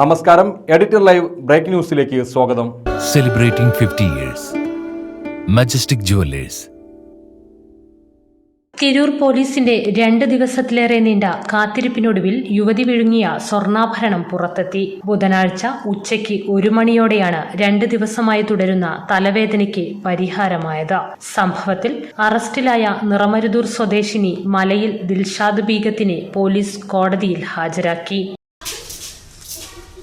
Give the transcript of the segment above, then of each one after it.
നമസ്കാരം. Editor live break ന്യൂസിലേക്ക് സ്വാഗതം. Celebrating fifty years Majestic Jewellers Tirur പോലീസിന്റെ രണ്ട് ദിവസത്തിലേറെ നീണ്ട കാത്തിരിപ്പിനൊടുവിൽ യുവതി വിഴുങ്ങിയ സ്വർണാഭരണം പുറത്തെത്തി. ബുധനാഴ്ച ഉച്ചയ്ക്ക് ഒരു മണിയോടെയാണ് രണ്ട് ദിവസമായി തുടരുന്ന തലവേദനയ്ക്ക് പരിഹാരമായത്. സംഭവത്തിൽ അറസ്റ്റിലായ നിറമരുതൂർ സ്വദേശിനി മലയിൽ ദിൽഷാദ് ബീഗത്തിനെ പോലീസ് കോടതിയിൽ ഹാജരാക്കി.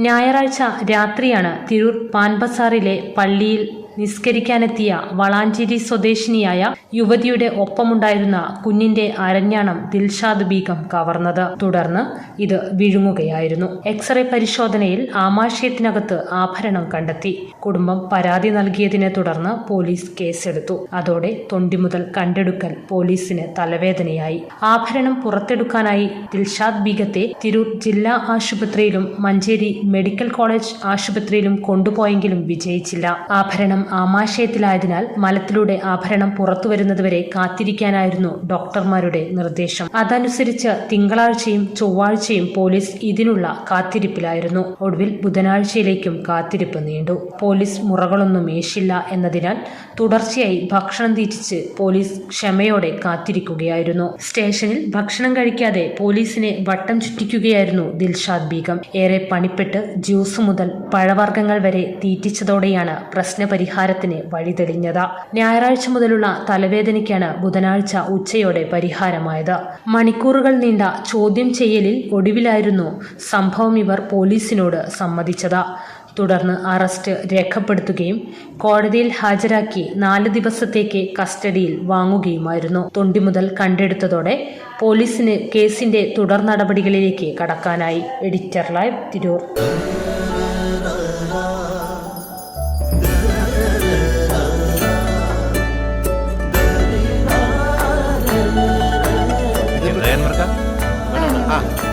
ഞായറാഴ്ച രാത്രിയാണ് തിരൂർ പാൻബസാറിലെ പള്ളിയിൽ നിസ്കരിക്കാനെത്തിയ വളാഞ്ചേരി സ്വദേശിനിയായ യുവതിയുടെ ഒപ്പമുണ്ടായിരുന്ന കുഞ്ഞിന്റെ അരഞ്ഞാണം ദിൽഷാദ് ബീഗം കവർന്നത്. തുടർന്ന് ഇത് വിഴുങ്ങുകയായിരുന്നു. എക്സ്റേ പരിശോധനയിൽ ആമാശയത്തിനകത്ത് ആഭരണം കണ്ടെത്തി. കുടുംബം പരാതി നൽകിയതിനെ തുടർന്ന് പോലീസ് കേസെടുത്തു. അതോടെ തൊണ്ടി മുതൽ കണ്ടെടുക്കൽ പോലീസിന് തലവേദനയായി. ആഭരണം പുറത്തെടുക്കാനായി ദിൽഷാദ് ബീഗത്തെ തിരൂർ ജില്ലാ ആശുപത്രിയിലും മഞ്ചേരി മെഡിക്കൽ കോളേജ് ആശുപത്രിയിലും കൊണ്ടുപോയെങ്കിലും വിജയിച്ചില്ല. ആഭരണം ആമാശയത്തിലായതിനാൽ മലത്തിലൂടെ ആഭരണം പുറത്തു വരുന്നതുവരെ കാത്തിരിക്കാനായിരുന്നു ഡോക്ടർമാരുടെ നിർദ്ദേശം. അതനുസരിച്ച് തിങ്കളാഴ്ചയും ചൊവ്വാഴ്ചയും പോലീസ് ഇതിനുള്ള കാത്തിരിപ്പിലായിരുന്നു. ഒടുവിൽ ബുധനാഴ്ചയിലേക്കും കാത്തിരിപ്പ് നീണ്ടു. പോലീസ് മുറകളൊന്നും ഏശില്ല എന്നതിനാൽ തുടർച്ചയായി ഭക്ഷണം തീറ്റിച്ച് പോലീസ് ക്ഷമയോടെ കാത്തിരിക്കുകയായിരുന്നു. സ്റ്റേഷനിൽ ഭക്ഷണം കഴിക്കാതെ പോലീസിനെ വട്ടം ചുറ്റിക്കുകയായിരുന്നു ദിൽഷാദ് ബീഗം. ഏറെ പണിപ്പെട്ട് ജ്യൂസ് മുതൽ പഴവർഗങ്ങൾ വരെ തീറ്റിച്ചതോടെയാണ് പ്രശ്നപരിഹാരത്തിന് വഴിതെളിഞ്ഞത്. ഞായറാഴ്ച മുതലുള്ള തലവേദനയ്ക്കാണ് ബുധനാഴ്ച ഉച്ചയോടെ പരിഹാരമായത്. മണിക്കൂറുകൾ നീണ്ട ചോദ്യം ചെയ്യലിൽ ഒടുവിലായിരുന്നു സംഭവം ഇവർ പോലീസിനോട് സമ്മതിച്ചത്. തുടർന്ന് അറസ്റ്റ് രേഖപ്പെടുത്തുകയും കോടതിയിൽ ഹാജരാക്കി നാല് ദിവസത്തേക്ക് കസ്റ്റഡിയിൽ വാങ്ങുകയുമായിരുന്നു. തൊണ്ടി മുതൽ കണ്ടെടുത്തതോടെ പോലീസിന് കേസിന്റെ തുടർ നടപടികളിലേക്ക് കടക്കാനായി. Editor live Tirur.